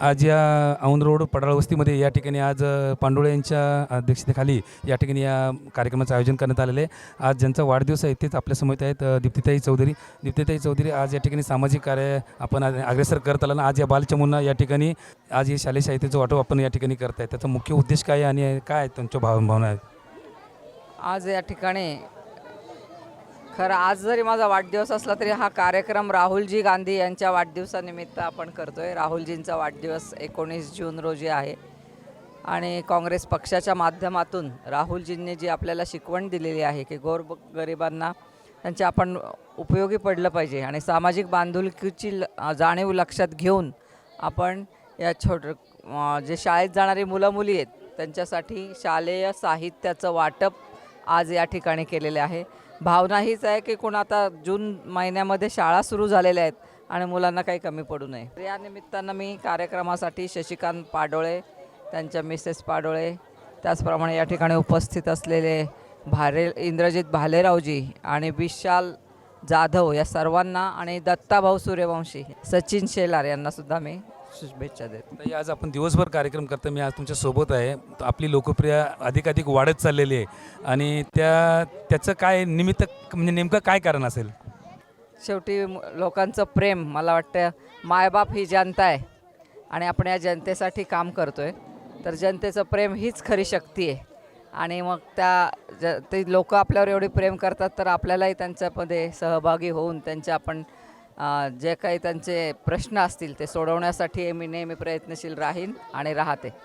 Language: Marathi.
आज या औंध रोड पडाळ वस्तीमध्ये या ठिकाणी आज पांडुळे यांच्या अध्यक्षतेखाली या ठिकाणी या कार्यक्रमाचं आयोजन करण्यात आलेलं आहे. आज ज्यांचा वाढदिवस आहे तेच आपल्यासमोर आहेत दीप्तिताई चौधरी. दीप्तिताई चौधरी आज या ठिकाणी सामाजिक कार्य आपण अग्रेसर करत आला आज या बालचमूंना या ठिकाणी आज हे शालेय साहित्याचं वाटप आपण या ठिकाणी करत आहे त्याचा मुख्य उद्देश काय आणि काय आहे त्यांच्या भावभावना आहेत? आज या ठिकाणी खरं आज जरी माझा वाढदिवस असला तरी हा कार्यक्रम राहुलजी गांधी यांच्या वाढदिवसानिमित्त आपण करतोय. राहुलजींचा वाढदिवस एकोणीस जून रोजी आहे. आणि काँग्रेस पक्षाच्या माध्यमातून राहुलजींनी जी आपल्याला शिकवण दिलेली आहे की गोर गरिबांना त्यांचे आपण उपयोगी पडलं पाहिजे आणि सामाजिक बांधिलकीची ल- जाणीव लक्षात घेऊन आपण या छोट जे शाळेत जाणारी मुलं मुली आहेत त्यांच्यासाठी शालेय साहित्याचं वाटप आज या ठिकाणी केलेले आहे. भावना हीच आहे की कोण आता जून महिन्यामध्ये शाळा सुरू झालेल्या आहेत आणि मुलांना काही कमी पडू नये. तर या निमित्तानं मी कार्यक्रमासाठी शशिकांत पाडोळे त्यांच्या मिसेस पाडोळे त्याचप्रमाणे या ठिकाणी उपस्थित असलेले भारे इंद्रजित भालेरावजी आणि विशाल जाधव या सर्वांना आणि दत्ताभाऊ सूर्यवंशी सचिन शेलार यांनासुद्धा मी शुभेच्छा देतो ताई आज आपण दिवसभर कार्यक्रम करतो मी आज तुमच्यासोबत आहे. तर आपली लोकप्रिय अधिकाधिक वाढत चाललेली आहे. आणि त्या त्याचं काय निमित्त म्हणजे नेमकं काय कारण असेल? शेवटी म- लोकांचं प्रेम मला वाटतं मायबाप ही जनता आहे. आणि आपण या जनतेसाठी काम करतो आहे तर जनतेचं प्रेम हीच खरी शक्ती आहे. आणि मग त्या ज ते लोक आपल्यावर एवढे प्रेम करतात तर आपल्यालाही त्यांच्यामध्ये सहभागी होऊन त्यांचे आपण जे काही त्यांचे प्रश्न असतील ते सोडवण्यासाठी मी नेहमी प्रयत्नशील राहीन आणि राहते.